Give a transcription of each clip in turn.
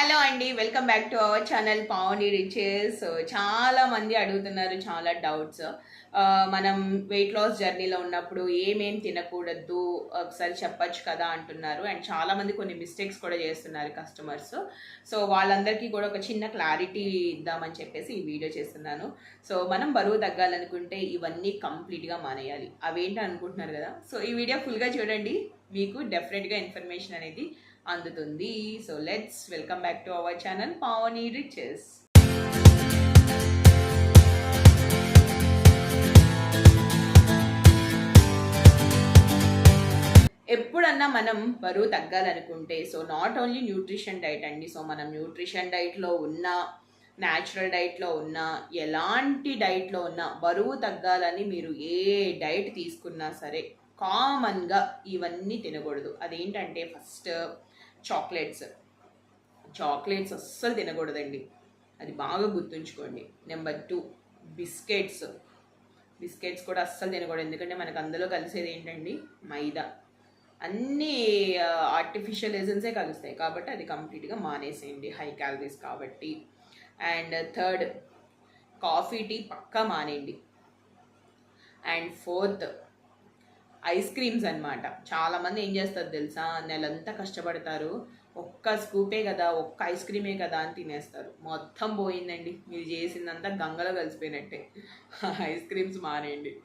Hello అండి welcome back to our channel Pavani riches. చాలా మంది అడుగుతున్నారు చాలా డౌట్స్. Uh, మనం వెయిట్ లాస్ జర్నీలో ఉన్నప్పుడు ఏమేం తినకూడదు ఒకసారి చెప్పచ్చు కదా అంటున్నారు. అండ్ చాలా మంది కొన్ని మిస్టేక్స్ కూడా చేస్తున్నారు కస్టమర్స్ సో వాళ్ళందరికీ కూడా ఒక చిన్న క్లారిటీ ఇద్దామని చెప్పేసి ఈ వీడియో చేస్తున్నాను. సో మనం బరువు తగ్గాలనుకుంటే ఇవన్నీ కంప్లీట్గా మానేయాలి. అవేంటి అనుకుంటున్నారు కదా? సో ఈ వీడియో ఫుల్గా చూడండి. మీకు డెఫినెట్గా ఇన్ఫర్మేషన్ అనేది అందుతుంది. So let's welcome back to our channel Pavani riches ఎప్పుడన్నా మనం బరువు తగ్గాలనుకుంటే so not only nutrition diet అండి సో మనం న్యూట్రిషన్ డైట్లో ఉన్న న్యాచురల్ డైట్లో ఉన్న ఎలాంటి డైట్లో ఉన్న బరువు తగ్గాలని మీరు ఏ డైట్ తీసుకున్నా సరే కామన్గా ఇవన్నీ తినకూడదు. అదేంటంటే ఫస్ట్ చాక్లెట్స్. చాక్లెట్స్ అస్సలు తినకూడదండి. అది బాగా గుర్తుంచుకోండి. Number two biscuits. బిస్కెట్స్ కూడా అస్సలు తినకూడదు. ఎందుకంటే మనకు అందులో కలిసేది ఏంటండి? మైదా. అన్ని ఆర్టిఫిషియల్ ఎజెన్సే కలుస్తాయి. కాబట్టి అది కంప్లీట్గా మానేసేయండి. హై క్యాలరీస్ కాబట్టి. అండ్ థర్డ్ కాఫీ టీ పక్కా మానేయండి. అండ్ ఫోర్త్ ఐస్ క్రీమ్స్ అనమాట చాలామంది ఏం చేస్తారు తెలుసా? నెలంతా కష్టపడతారు. ఒక్క స్కూపే కదా ఒక్క ఐస్ క్రీమే కదా అని తినేస్తారు. మొత్తం పోయిందండి. మీరు చేసిందంతా గంగలో కలిసిపోయినట్టే. ఐస్ క్రీమ్స్ మానేయండి.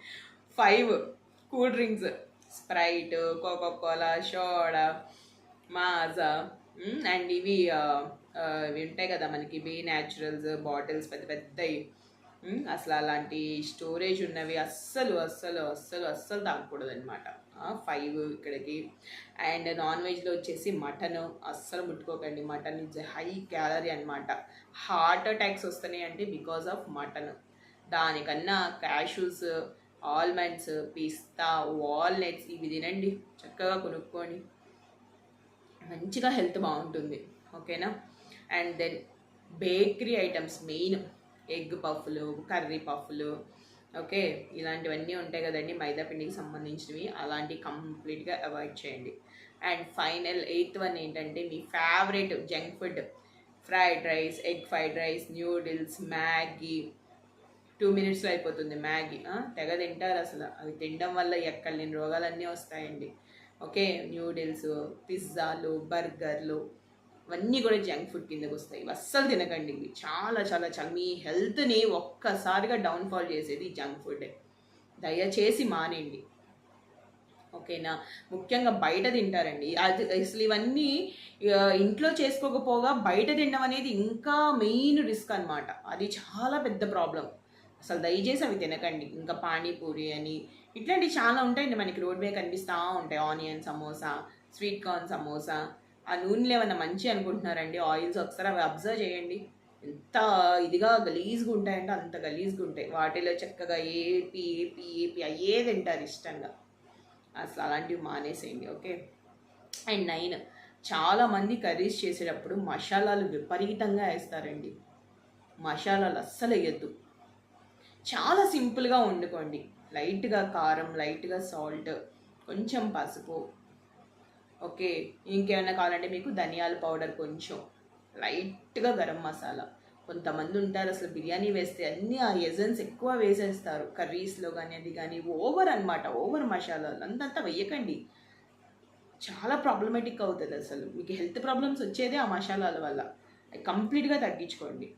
Five cool drinks. Sprite Coca Cola Maaza and ఇవి ఇవి ఉంటాయి కదా మనకి బీ న్యాచురల్స్ బాటిల్స్ పెద్ద పెద్దవి అసలు అలాంటి స్టోరేజ్ ఉన్నవి అస్సలు అస్సలు అస్సలు అస్సలు తాగకూడదు అనమాట ఫైవ్ ఇక్కడికి. అండ్ నాన్ వెజ్లో వచ్చేసి మటన్. అస్సలు ముట్టుకోకండి మటన్ ఇస్ హై క్యాలరీ అనమాట హార్ట్ అటాక్స్ వస్తున్నాయి అంటే బికాస్ ఆఫ్ మటన్. దానికన్నా క్యాషూస్ ఆల్మండ్స్ పిస్తా వాల్నట్స్ ఇవి తినండి. చక్కగా కొనుక్కోండి మంచిగా హెల్త్ బాగుంటుంది. ఓకేనా? And then bakery items main egg పఫ్లు curry పఫ్లు ఓకే? ఇలాంటివన్నీ ఉంటాయి కదండి మైదా పిండికి సంబంధించినవి. అలాంటివి కంప్లీట్గా అవాయిడ్ చేయండి. అండ్ ఫైనల్ ఎయిత్ వన్ ఏంటంటే మీ favourite junk food. Fried rice egg fried rice noodles Maggi. Two మినిట్స్లో అయిపోతుంది మ్యాగీ. తెగ తింటారు అసలు. అవి తినడం వల్ల ఎక్కడ లేని రోగాలన్నీ వస్తాయండి. ఓకే? న్యూడిల్స్ పిజ్జాలు బర్గర్లు ఇవన్నీ కూడా జంక్ ఫుడ్ కిందకు వస్తాయి. అస్సలు తినకండి ఇవి. చాలా చాలా చాలా. మీ హెల్త్ని ఒక్కసారిగా డౌన్ఫాల్ చేసేది జంక్ ఫుడ్. దయచేసి మానేయండి. ఓకేనా? ముఖ్యంగా బయట తింటారండి. అది అసలు ఇవన్నీ ఇంట్లో చేసుకోకపోగా బయట తినడం అనేది ఇంకా మెయిన్ రిస్క్ అన్నమాట. అది చాలా పెద్ద ప్రాబ్లం అసలు దయచేసి అవి తినకండి. ఇంకా పానీపూరి అని ఇట్లాంటివి చాలా ఉంటాయండి. మనకి రోడ్ మీద కనిపిస్తూ ఉంటాయి. Onion samosa sweet corn samosa. ఆ నూనెలు ఏమైనా మంచి అనుకుంటున్నారండి? ఆయిల్స్ ఒకసారి అవి అబ్జర్వ్ చేయండి. ఎంత ఇదిగా గలీజ్గా ఉంటాయంటే అంత గలీజ్గా ఉంటాయి. వాటిలో చక్కగా ఏపి ఏపి ఏపి అయ్యే తింటారు ఇష్టంగా. అసలు అలాంటివి మానేసేయండి ఓకే? అండ్ నైన్ చాలామంది కర్రీస్ చేసేటప్పుడు మసాలాలు విపరీతంగా వేస్తారండి. మసాలాలు అస్సలు వేయద్దు. చాలా సింపుల్గా వండుకోండి. లైట్గా కారం లైట్గా సాల్ట్ కొంచెం పసుపు ఓకే ఇంకేమైనా కావాలంటే మీకు ధనియాల పౌడర్ కొంచెం. లైట్గా గరం మసాలా. కొంతమంది ఉంటారు అసలు బిర్యానీ వేస్తే అన్ని ఆ ఎజెన్స్ ఎక్కువ వేసేస్తారు. కర్రీస్లో కానీ అది కానీ ఓవర్ అన్నమాట ఓవర్ మసాలాలు అంతంతా వెయ్యకండి. చాలా ప్రాబ్లమేటిక్ అవుతుంది అసలు. మీకు హెల్త్ ప్రాబ్లమ్స్ వచ్చేదే ఆ మసాలాల వల్ల. కంప్లీట్గా తగ్గించుకోండి.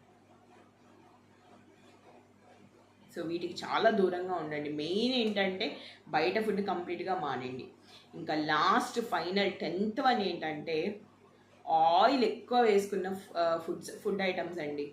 సో వీటికి చాలా దూరంగా ఉండండి. మెయిన్ ఏంటంటే బయట ఫుడ్ కంప్లీట్గా మానండి ఇంకా లాస్ట్ ఫైనల్ టెన్త్ వన్ ఏంటంటే ఆయిల్ ఎక్కువ వేసుకున్న ఫుడ్స్ ఫుడ్ ఐటమ్స్ అండి.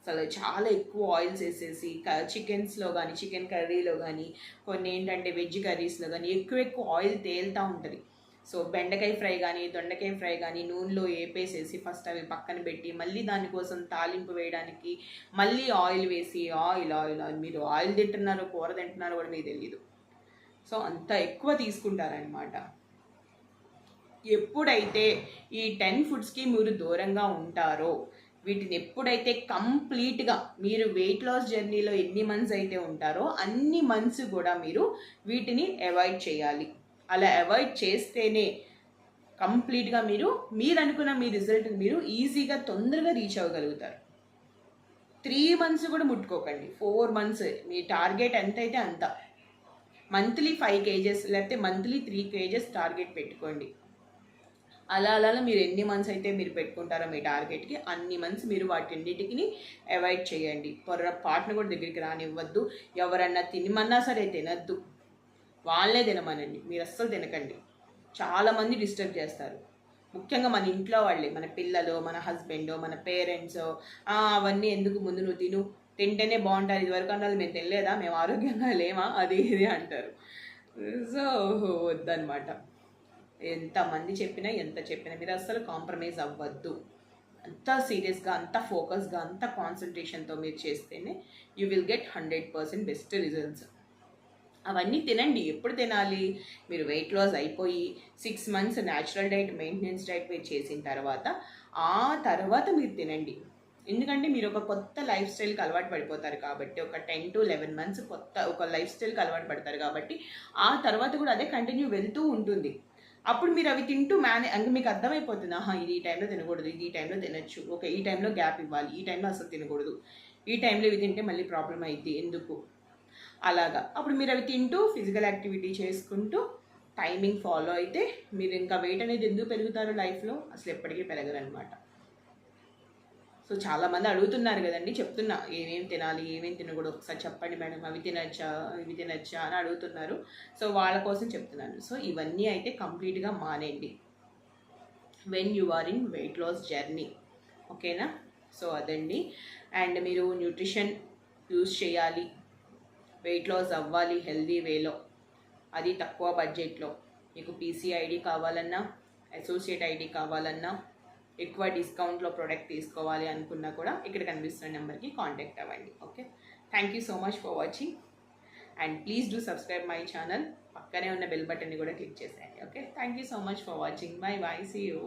అసలు చాలా ఎక్కువ ఆయిల్స్ వేసేసి చికెన్స్లో కానీ చికెన్ కర్రీలో కానీ కొన్ని ఏంటంటే వెజ్ కర్రీస్లో కానీ ఎక్కువ ఎక్కువ ఆయిల్ తేలుతూ ఉంటుంది. సో బెండకాయ ఫ్రై కానీ దొండకాయ ఫ్రై కానీ నూనెలో వేపేసేసి ఫస్ట్ అవి పక్కన పెట్టి మళ్ళీ దానికోసం తాలింపు వేయడానికి మళ్ళీ ఆయిల్ వేసి ఆయిల్ ఆయిల్ ఆయిల్. మీరు ఆయిల్ తింటున్నారో కూర తింటున్నారో కూడా మీకు తెలియదు సో అంత ఎక్కువ తీసుకుంటారనమాట ఎప్పుడైతే ఈ టెన్ ఫుడ్స్కి మీరు దూరంగా ఉంటారో వీటిని ఎప్పుడైతే కంప్లీట్గా మీరు వెయిట్ లాస్ జర్నీలో ఎన్ని మంత్స్ అయితే ఉంటారో అన్ని మంత్స్ కూడా మీరు వీటిని అవాయిడ్ చేయాలి. అలా అవాయిడ్ చేస్తేనే కంప్లీట్గా మీరు మీరు అనుకున్న మీ రిజల్ట్ మీరు ఈజీగా తొందరగా రీచ్ అవ్వగలుగుతారు. త్రీ మంత్స్ కూడా ముట్టుకోకండి. ఫోర్ మంత్స్ మీ టార్గెట్ ఎంత అయితే అంత. మంత్లీ ఫైవ్ కేజెస్ లేకపోతే మంత్లీ త్రీ కేజెస్ టార్గెట్ పెట్టుకోండి. అలా అలా మీరు ఎన్ని మంత్స్ అయితే మీరు పెట్టుకుంటారో మీ టార్గెట్కి అన్ని మంత్స్ మీరు వాటిన్నిటికి అవాయిడ్ చేయండి. పొర్రపాటును కూడా దగ్గరికి రానివ్వద్దు. ఎవరన్నా తినమన్నా సరే తినద్దు. వాళ్ళే తినమనండి. మీరు అస్సలు తినకండి. చాలామంది డిస్టర్బ్ చేస్తారు. ముఖ్యంగా మన ఇంట్లో వాళ్ళే మన పిల్లలు మన హస్బెండ్ మన పేరెంట్స్ అవన్నీ ఎందుకు ముందు నువ్వు తిను? తింటేనే బాగుంటుంది ఇదివరకు అన్నది మేము తినలేదా? మేము ఆరోగ్యంగా లేమా? అది ఇది అంటారు. సో వద్దనమాట ఎంతమంది చెప్పినా ఎంత చెప్పినా మీరు అస్సలు కాంప్రమైజ్ అవ్వద్దు. అంత సీరియస్గా అంత ఫోకస్గా అంత కాన్సన్ట్రేషన్తో మీరు చేస్తేనే you will get hundred percent best results. అవన్నీ తినండి. ఎప్పుడు తినాలి? మీరు వెయిట్ లాస్ అయిపోయి six months natural diet maintenance diet మీరు చేసిన తర్వాత ఆ తర్వాత మీరు తినండి. ఎందుకంటే మీరు ఒక కొత్త లైఫ్ స్టైల్కి అలవాటు పడిపోతారు కాబట్టి ఒక టెన్ టు లెవెన్ మంత్స్ కొత్త ఒక లైఫ్ స్టైల్కి అలవాటు పడతారు కాబట్టి ఆ తర్వాత కూడా అదే కంటిన్యూ వెళ్తూ ఉంటుంది. అప్పుడు మీరు అవి తింటూ మేనే అంటే మీకు అర్థమైపోతుంది. ఆహా ఇది ఈ టైంలో తినకూడదు ఇది ఈ టైంలో తినచ్చు. ఓకే ఈ టైంలో గ్యాప్ ఇవ్వాలి ఈ టైంలో అసలు తినకూడదు. ఈ టైంలో ఇవి తింటే మళ్ళీ ప్రాబ్లం అయింది ఎందుకు? అలాగా. అప్పుడు మీరు అవి తింటూ ఫిజికల్ యాక్టివిటీ చేసుకుంటూ టైమింగ్ ఫాలో అయితే మీరు ఇంకా వెయిట్ అనేది ఎందుకు పెరుగుతారు లైఫ్లో? అసలు ఎప్పటికీ పెరగరు అనమాట సో చాలామంది అడుగుతున్నారు కదండి చెప్తున్నా ఏమేమి తినాలి? ఏమేమి తినకూడదు? ఒకసారి చెప్పండి మేడం అవి తినచ్చా? ఇవి తినచ్చా? అని అడుగుతున్నారు. సో వాళ్ళ కోసం చెప్తున్నాను. సో ఇవన్నీ అయితే కంప్లీట్గా మానేయండి. When you are in weight loss journey ఓకేనా? సో అదండి. అండ్ మీరు న్యూట్రిషన్ యూస్ చేయాలి. వెయిట్ లాస్ అవ్వాలి హెల్దీ వేలో అది తక్కువ బడ్జెట్లో మీకు పీసీఐడి కావాలన్నా అసోసియేట్ ఐడి కావాలన్నా ఎక్కువ డిస్కౌంట్లో ప్రోడక్ట్ తీసుకోవాలి అనుకున్నా కూడా ఇక్కడ కనిపిస్తున్న నెంబర్కి కాంటాక్ట్ అవ్వండి. Okay thank you so much for watching and please do subscribe my channel పక్కనే ఉన్న బెల్ బటన్ని కూడా క్లిక్ చేసేయండి. Okay thank you so much for watching bye bye see you